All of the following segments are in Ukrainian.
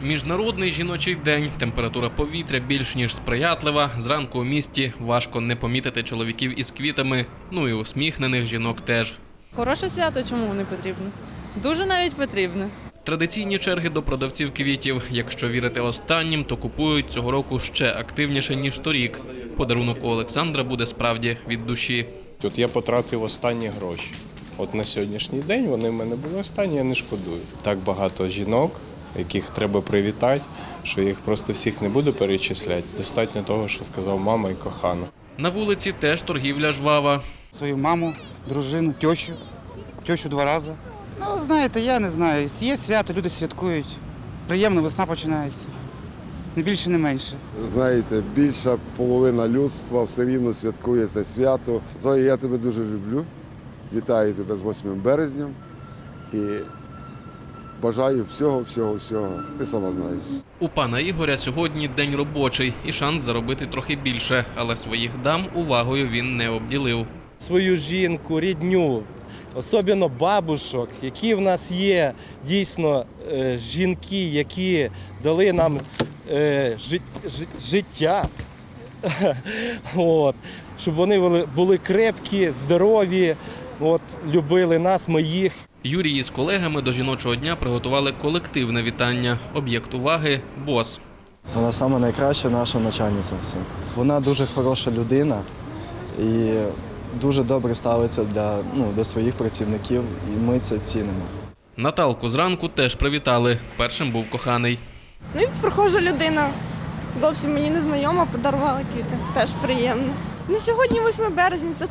Міжнародний жіночий день. Температура повітря більш ніж сприятлива. Зранку у місті важко не помітити чоловіків із квітами. Ну і усміхнених жінок теж. Хороше свято чому не потрібно? Дуже навіть потрібно. Традиційні черги до продавців квітів. Якщо вірити останнім, то купують цього року ще активніше ніж торік. Подарунок у Олександра буде справді від душі. Тут я потратив останні гроші. От на сьогоднішній день вони в мене були останні, я не шкодую. Так багато жінок, яких треба привітати, що їх просто всіх не буду перечисляти. Достатньо того, що сказав мама і кохана. На вулиці теж торгівля жвава. свою маму, дружину, тещу, тещу два рази. Ну, знаєте, я не знаю. Є свято, люди святкують. Приємно, весна починається. Не більше, не менше. Знаєте, більша половина людства все рівно святкує це свято. Зоя, я тебе дуже люблю. Вітаю тебе з 8 березням і бажаю всього, всього, всього. Ти сама знаєш. У пана Ігоря сьогодні день робочий і шанс заробити трохи більше, але своїх дам увагою він не обділив. свою жінку, рідню, особливо бабушок, які в нас є дійсно е, жінки, які дали нам е, жит- жит- життя. От. Щоб вони були, крепкі, здорові, от, любили нас, моїх. Юрій із колегами до жіночого дня приготували колективне вітання. Об'єкт уваги бос. Вона саме найкраща наша начальниця. Вона дуже хороша людина і дуже добре ставиться для, ну, до своїх працівників, і ми це цінимо. Наталку зранку теж привітали. Першим був коханий. Ну і прохожа людина. Зовсім мені не знайома, подарувала квіти. Теж приємно. На сьогодні 8 березня це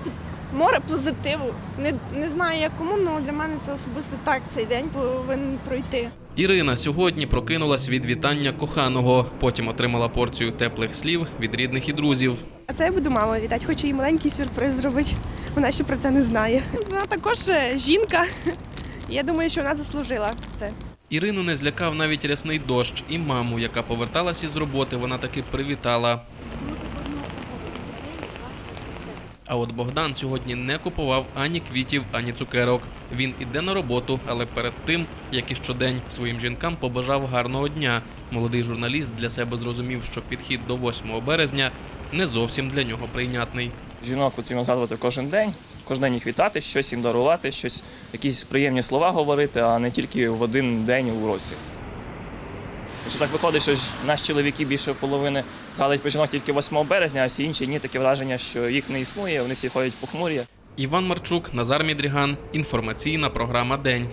море позитиву. Не, не знаю як кому, але для мене це особисто так цей день повинен пройти. Ірина сьогодні прокинулась від вітання коханого. Потім отримала порцію теплих слів від рідних і друзів. А це я буду маму вітати, хочу їй маленький сюрприз зробити. Вона ще про це не знає. Вона також е, жінка. Я думаю, що вона заслужила це. Ірину не злякав навіть рясний дощ, і маму, яка поверталась із роботи, вона таки привітала. А от Богдан сьогодні не купував ані квітів, ані цукерок. Він іде на роботу, але перед тим, як і щодень, своїм жінкам побажав гарного дня. Молодий журналіст для себе зрозумів, що підхід до 8 березня не зовсім для нього прийнятний. Жінок потрібно згадувати кожен день, кожен день їх вітати, щось їм дарувати, щось, якісь приємні слова говорити, а не тільки в один день у році. Що так виходить, що ж наші чоловіки більше половини згадують про жінок тільки 8 березня, а всі інші ні, таке враження, що їх не існує, вони всі ходять похмурі. Іван Марчук, Назар Мідріган. Інформаційна програма День.